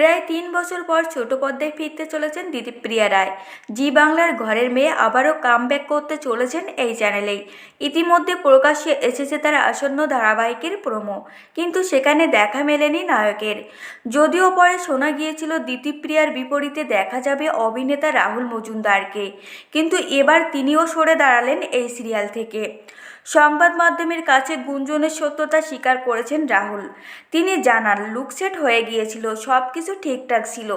প্রায় তিন বছর পর ছোট পর্দায় ফিরতে চলেছেন দিদিপ্রিয়া রায়। জি বাংলার ঘরের মেয়ে আবারও কামব্যাক করতে চলেছেন এই চ্যানেলেই ইতিমধ্যে প্রকাশ্যে এসেছে তার আসন্ন ধারাবাহিকের প্রোমো কিন্তু সেখানে দেখা মেলেনি নায়কের। যদিও পরে শোনা গিয়েছিল দিতিপ্রিয়ার বিপরীতে দেখা যাবে অভিনেতা রাহুল মজুমদারকে, কিন্তু এবার তিনিও সরে দাঁড়ালেন এই সিরিয়াল থেকে। সংবাদ মাধ্যমের কাছে গুঞ্জনের সত্যতা স্বীকার করেছেন রাহুল। তিনি জানান, লুকসেট হয়ে গিয়েছিল সব কিছু ঠিকঠাক ছিল।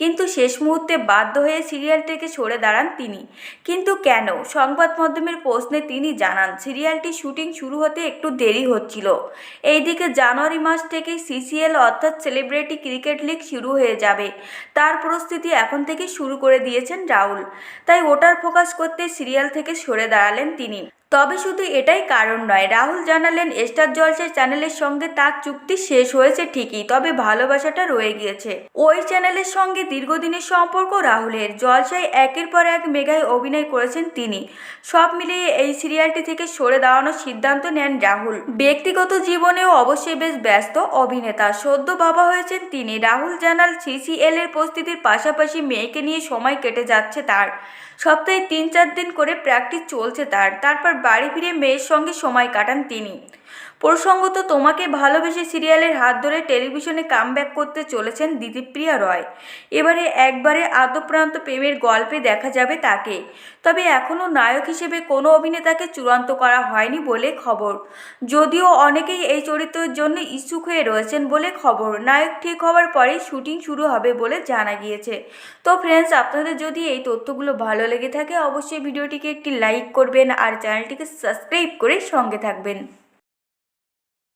কিন্তু শেষ মুহূর্তে বাধ্য হয়ে সিরিয়াল থেকে সরে দাঁড়ান তিনি। কিন্তু কেন? সংবাদ মাধ্যমের প্রশ্নে তিনি জানান, সিরিয়ালটি শুটিং শুরু হতে একটু দেরি হচ্ছিল। এইদিকে জানুয়ারি মাস থেকেই সিসিএল অর্থাৎ সেলিব্রিটি ক্রিকেট লিগ শুরু হয়ে যাবে। তার প্রস্তুতি এখন থেকে শুরু করে দিয়েছেন রাহুল। তাই ওটার ফোকাস করতে সিরিয়াল থেকে সরে দাঁড়ালেন তিনি। তবে শুধু এটাই কারণ নয়, রাহুল জানালেন, স্টার জলসায় চ্যানেলের সঙ্গে তার চুক্তি শেষ হয়েছে ঠিকই, তবে ভালোবাসাটা রয়ে গিয়েছে। ওই চ্যানেলের সঙ্গে দীর্ঘদিনের সম্পর্ক রাহুলের, জলসায় একের পর এক মেগায় অভিনয় করেছেন তিনি। সব মিলিয়ে এই সিরিয়ালটি থেকে সরে দাঁড়ানোর সিদ্ধান্ত নেন রাহুল। ব্যক্তিগত জীবনেও অবশ্যই বেশ ব্যস্ত অভিনেতা, সদ্য বাবা হয়েছেন তিনি। রাহুল জানাল সিসিএল এর প্রস্তুতির পাশাপাশি মেয়েকে নিয়ে সময় কেটে যাচ্ছে তার। সপ্তাহে তিন চার দিন করে প্র্যাকটিস চলছে তার, তারপর বাড়ি ফিরে মেয়ের সঙ্গে সময় কাটান তিনি। প্রসঙ্গত, তোমাকে ভালোবেসে সিরিয়ালের হাত ধরে টেলিভিশনে কামব্যাক করতে চলেছেন দিদিপ্রিয়া রয়। এবারে একবারে আদপ্রান্ত প্রেমের গল্পে দেখা যাবে তাকে। তবে এখনও নায়ক হিসেবে কোনো অভিনেতাকে চূড়ান্ত করা হয়নি বলে খবর। যদিও অনেকেই এই চরিত্রের জন্য ইচ্ছুক হয়ে রয়েছেন বলে খবর। নায়ক ঠিক হওয়ার পরেই শুটিং শুরু হবে বলে জানা গিয়েছে। তো ফ্রেন্ডস আপনাদের যদি এই তথ্যগুলো ভালো লেগে থাকে, অবশ্যই ভিডিওটিকে একটি লাইক করবেন আর চ্যানেলটিকে সাবস্ক্রাইব করে সঙ্গে থাকবেন।